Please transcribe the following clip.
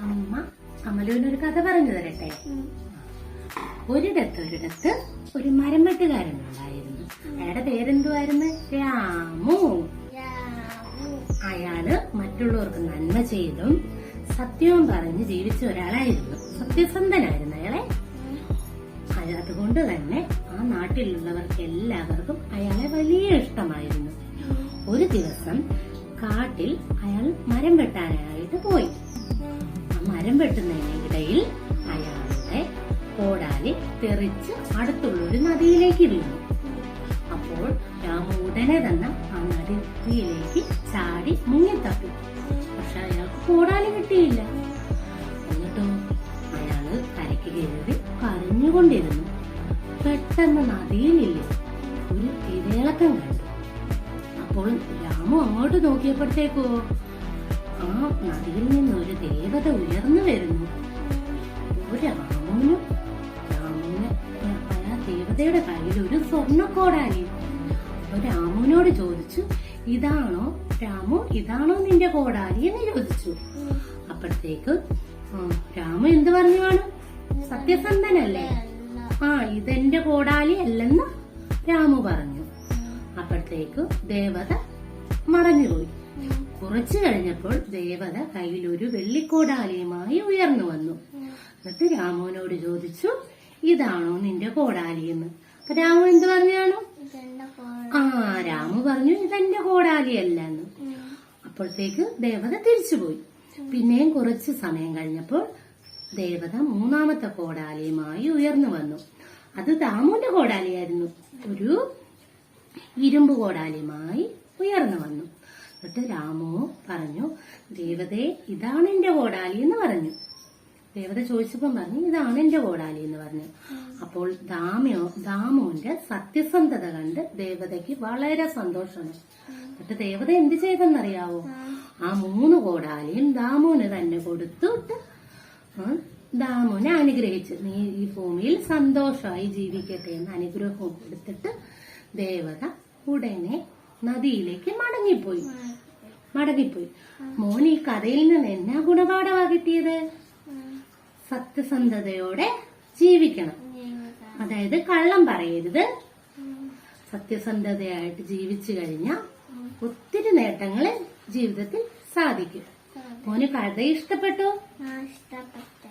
അമ്മ അമലുവിനൊരു കഥ പറഞ്ഞു തരട്ടെ? ഒരിടത്ത് ഒരിടത്ത് ഒരു മരം വെട്ടുകാരനുണ്ടായിരുന്നു. അയാളുടെ പേരെന്തുവായിരുന്നു? രാമു. അയാൾ മറ്റുള്ളവർക്ക് നന്മ ചെയ്തും സത്യവും പറഞ്ഞ് ജീവിച്ച ഒരാളായിരുന്നു. സത്യസന്ധനായിരുന്നു അയാളെ. അതുകൊണ്ട് തന്നെ ആ നാട്ടിലുള്ളവർക്ക് എല്ലാവർക്കും അയാളെ വലിയ ഇഷ്ടമായിരുന്നു. ഒരു ദിവസം കാട്ടിൽ അയാൾ മരം വെട്ടാനായിട്ട് പോയി. ആ മരം വെട്ടുന്നതിനിടയിൽ അയാളുടെ കോടാലി തെറിച്ച് അടുത്തുള്ള ഒരു നദിയിലേക്ക് വീണു. അപ്പോൾ രാമു ഉടനെ തന്നെ ആ നദിയിലേക്ക് ചാടി മുങ്ങിത്തപ്പി. പക്ഷെ അയാൾക്ക് കോടാലി കിട്ടിയില്ല. കരഞ്ഞുകൊണ്ടിരുന്നു പെട്ടെന്ന് നദിയിലില്ല. ഒരു തിരയിളക്കം കണ്ടു. അപ്പോൾ രാമു അങ്ങോട്ട് നോക്കിയപ്പോഴത്തേക്കോ ആ നദിയിൽ നിന്ന് ഒരു ദേവത ഉയർന്നു വരുന്നു. രാമുവിനും രാമുവിന് ആ ദേവതയുടെ കയ്യിൽ ഒരു സ്വർണക്കോടാലി അപ്പൊ രാമുവിനോട് ചോദിച്ചു ഇതാണോ രാമു ഇതാണോ നിന്റെ കോടാലി എന്ന് ചോദിച്ചു. അപ്പോഴത്തേക്ക് രാമു എന്ത് പറഞ്ഞു കാണും? സത്യസന്ധനല്ലേ? ആ ഇതെന്റെ കോടാലി അല്ലെന്ന് രാമു പറഞ്ഞു. അപ്പോഴത്തേക്ക് ദേവത മറഞ്ഞുപോയി കുറച്ചു കഴിഞ്ഞപ്പോൾ ദേവത കയ്യിലൊരു വെള്ളിക്കോടാലിയുമായി ഉയർന്നു വന്നു. എന്നിട്ട് രാമുവിനോട് ചോദിച്ചു ഇതാണോ നിന്റെ കോടാലി എന്ന് അപ്പൊ രാമു എന്ത് പറഞ്ഞാണോ? ആ രാമു പറഞ്ഞു ഇതെന്റെ കോടാലിയല്ല എന്ന് അപ്പോഴത്തേക്ക് ദേവത തിരിച്ചുപോയി. പിന്നെയും കുറച്ച് സമയം കഴിഞ്ഞപ്പോൾ ദേവത മൂന്നാമത്തെ കോടാലിയുമായി ഉയർന്നു വന്നു. അത് ദാമുന്റെ കോടാലിയായിരുന്നു. ഒരു ഇരുമ്പ് കോടാലിയുമായി ഉയർന്നു വന്നു. എന്നിട്ട് രാമു പറഞ്ഞു ദേവതയെ ഇതാണ് എന്റെ കോടാലി എന്ന് പറഞ്ഞു. ദേവത ചോദിച്ചപ്പം പറഞ്ഞു ഇതാണ് എന്റെ കോടാലി എന്ന് പറഞ്ഞു. അപ്പോൾ ദാമ്യോ ദാമുവിന്റെ സത്യസന്ധത കണ്ട് ദേവതയ്ക്ക് വളരെ സന്തോഷമാണ് എന്നിട്ട് ദേവത എന്ത് ചെയ്തെന്നറിയാവോ? ആ മൂന്ന് കോടാലിയും ദാമുവിന് തന്നെ കൊടുത്തിട്ട് ആ, ദാമുവിനെ അനുഗ്രഹിച്ചു. നീ ഈ ഭൂമിയിൽ സന്തോഷമായി ജീവിക്കട്ടെ എന്ന് അനുഗ്രഹവും കൊടുത്തിട്ട് ദേവത ഉടനെ നദിയിലേക്ക് മടങ്ങിപ്പോയി. മടങ്ങിപ്പോയി. മോൻ ഈ കഥയിൽ നിന്ന് എന്നാ ഗുണപാഠമാ കിട്ടിയത് സത്യസന്ധതയോടെ ജീവിക്കണം. അതായത് കള്ളം പറയരുത്. സത്യസന്ധതയായിട്ട് ജീവിച്ചു കഴിഞ്ഞാൽ ഒത്തിരി നേട്ടങ്ങൾ ജീവിതത്തിൽ സാധിക്കും. മോന് കഥ ഇഷ്ടപ്പെട്ടോ? ഇഷ്ടപ്പെട്ടു.